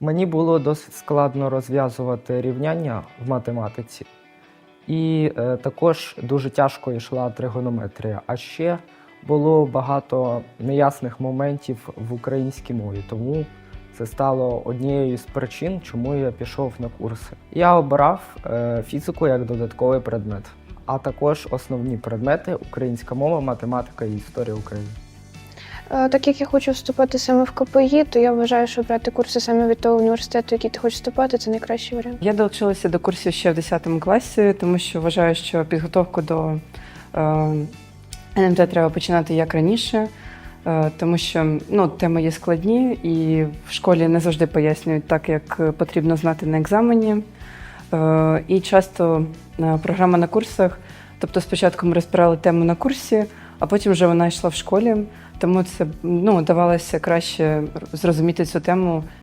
Мені було досить складно розв'язувати рівняння в математиці, і е, також дуже тяжко йшла тригонометрія. А ще було багато неясних моментів в українській мові, тому це стало однією з причин, чому я пішов на курси. Я обрав е, фізику як додатковий предмет, а також основні предмети українська мова, математика і історія України. Е, Так як я хочу вступати саме в КПІ, то я вважаю, що брати курси саме від того університету, який ти хочеш вступати, це найкращий варіант. Я долучилася до курсів ще в 10 класі, тому що вважаю, що підготовку до е, НМТ треба починати як раніше, е, тому що ну, теми є складні, і в школі не завжди пояснюють так, як потрібно знати на екзамені. І часто програма на курсах, тобто спочатку ми розбирали тему на курсі, а потім вже вона йшла в школі. Тому це ну, давалося краще зрозуміти цю тему